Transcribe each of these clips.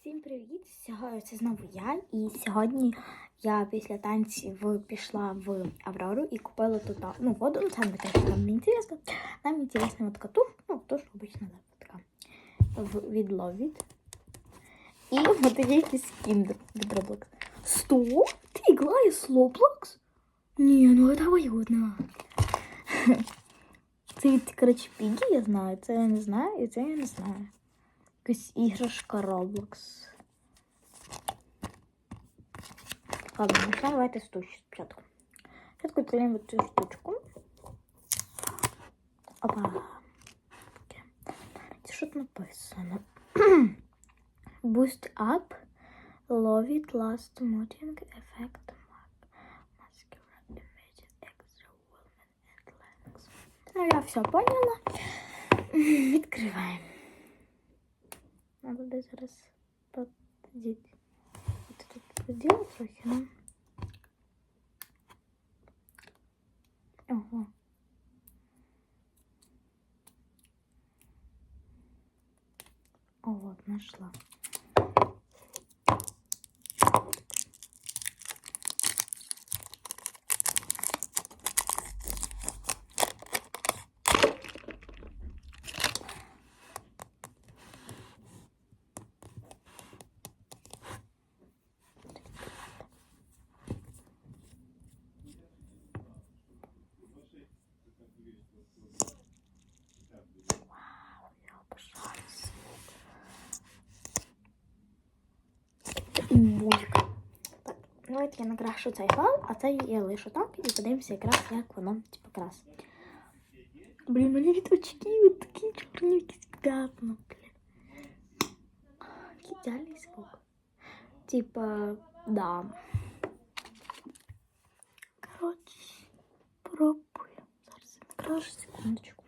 Всім привіт! Сьогодні це знову я. І сьогодні я після танців пішла в Аврору і купила тут ну, воду. Ну, це не те, нам не інтересно. Нам інтересна вот така туш, ну, туш обычно, да, така від Lovit. І вот такий скін від Roblox. Що? Ти граєш Roblox? Ні, ну це вигодно. Це коротше, Пігі, я знаю. Це я не знаю, і це я не знаю. Якась іграшка Roblox. Ладно, почнемо давайте штучку спочатку. Спочатку відкриємо цю штучку. Опа. Це що тут написано? Boost up, love it, last modding, effect, mascara, images, extra woman and. Ну, я все поняла. Відкриваємо. Надо десь зараз подійти. От тут поділа трохи, ну. Ого. О, вот, нашла. І мулька. Так, давайте я накрашу цей файл, а цей я лишу так і подивимося якраз, як воно типу якраз. Блін, мені від очки от такі чорні якісь п'ятна, блін. Який ідеальний звук. Типа, да. Коротше, пробую. Зараз я накрашу секундочку.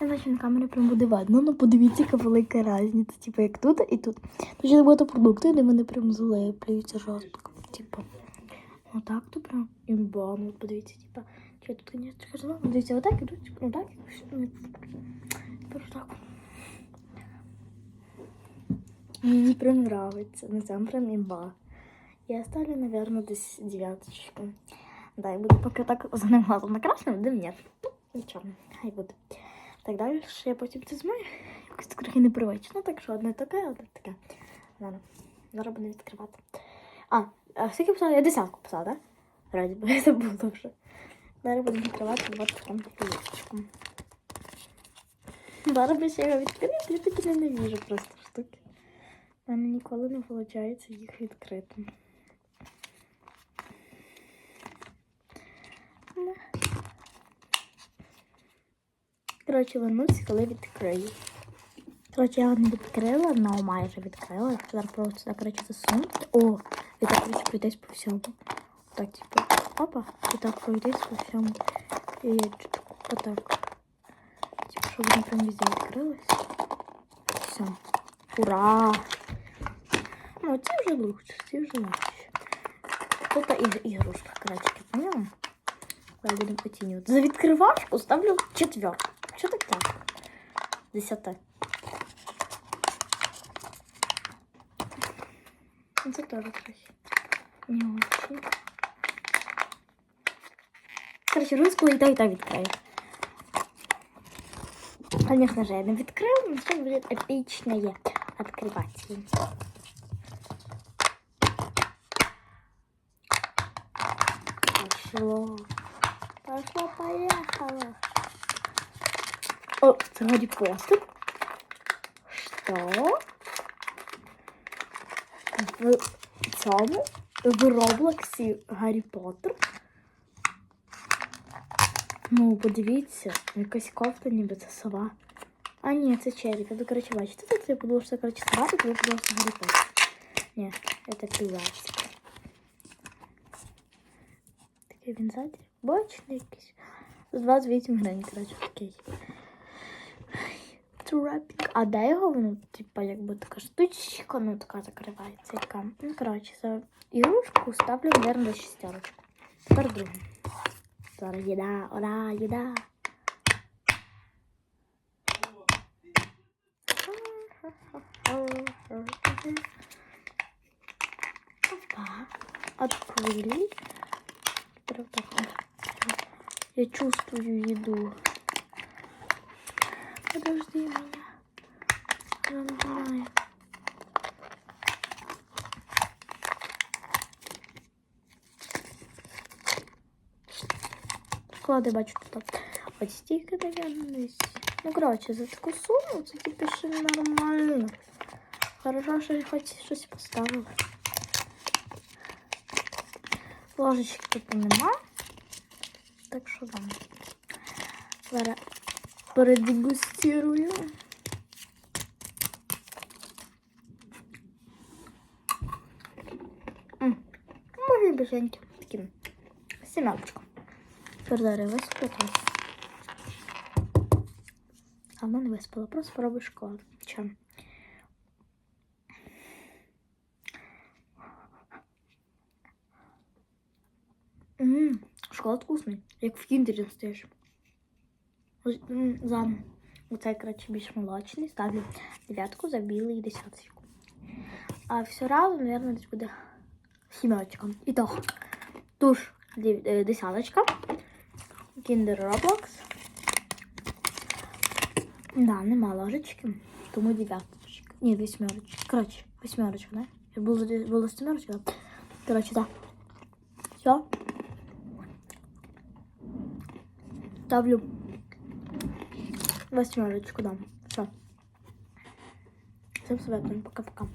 На камері прям буде видно. Ну подивіться, яка велика різниця. Типу, як тут і тут. Тут ще багато продуктів, де вони прям залеплюються жорстко. Типу, ну так то прям імба. Ну подивіться, типа, чи тут, звісно, кажу, ну, дивіться, отак і тут, ну так, тепер так. Мені прям нравиться, ну там прям імба. Я ставлю, наверное, десь дев'яточку. Да, я буду поки так за ним глазом накрашена, да ні. Ну, нічого, хай буде. Так далі я потім це змаю. Якось трохи непривично. Так що одне таке, одне таке. Ладно, зараз буду відкривати. А, а скільки писала? Я десятку писала, так? Раді би я забула вже. Зараз буду відкривати от там яєчко. Зараз би ще його відкрити, я таки ненавижу просто штуки. У мене ніколи не виходить їх відкрити. Коротше, вернусь, коли відкрию. Коротше, я не відкрила, але майже відкрила. Зараз просто коротше, засунути. О, і так, коротше, по всьому. Так, типу, опа, і так пройтись по всьому яєчку. Отак. Типу, щоб воно прям везде відкрилось. Все. Ура! Ну, ці вже лучше, ці вже лучше. Тут і ігрушка, коротше, поняла? Будемо оцінювати. За відкривашку ставлю четвертку. Що так так? Десяте. Ну, Це теж трохи. Не очень. Короче, русскую и та, и та відкрию. Конечно же, я не відкрив, но все будет эпичное открывать. Пошло. Пошло, поехало. О, це Гаррі Поттер. Що? В цьому? В Роблоксі Гаррі Поттер? Ну, подивіться, якась кофта, ніби це сова. А, ні, це череп. Я, коротше, бачите, тут я подумала, що коротше, сова, тут я подумала, що Гаррі Поттер. Ні, це півасик. Такий він ззаді. Бочний якийсь. З 28 гривень, коротше, такий. Трапік. А де його воно, типа, якби така штучка, ну така закривається. Така. Ну, коротше, за ігрушку ставлю, мабуть, шістерочку. Тепер другу. Зараз їда, ура, їда. Опа. Открыли. Я чувствую еду. Подожди меня. Я не знаю. Склади бачу тут. От стільки, наверное. Ну, коротше, за таку суму це типу ще нормально. Хорошо, що хоч щось поставили. Ложечки тут нема. Так що вам. Зараз продегустирую. М, Можна беженьки. Таким сімерочком. Зараз висплю теж. А вона не виспала, просто пробуй шоколад. Чим? Ммм, шоколад вкусний, як в кіндері стоїш. За оцей, коротше, більш молочний ставлю дев'ятку, за білий десяточку. А все разом, мабуть, десь буде сімерочка. І то, туш е, десяточка, кіндер Roblox. Да, нема ложечки, тому дев'яточка. Ні, восьмерочка. Коротше, восьмерочка, да? Я було, було семерочка. Коротше, так. Все. Ставлю восьмерочку, дам. Все. Всем советую. Пока-пока.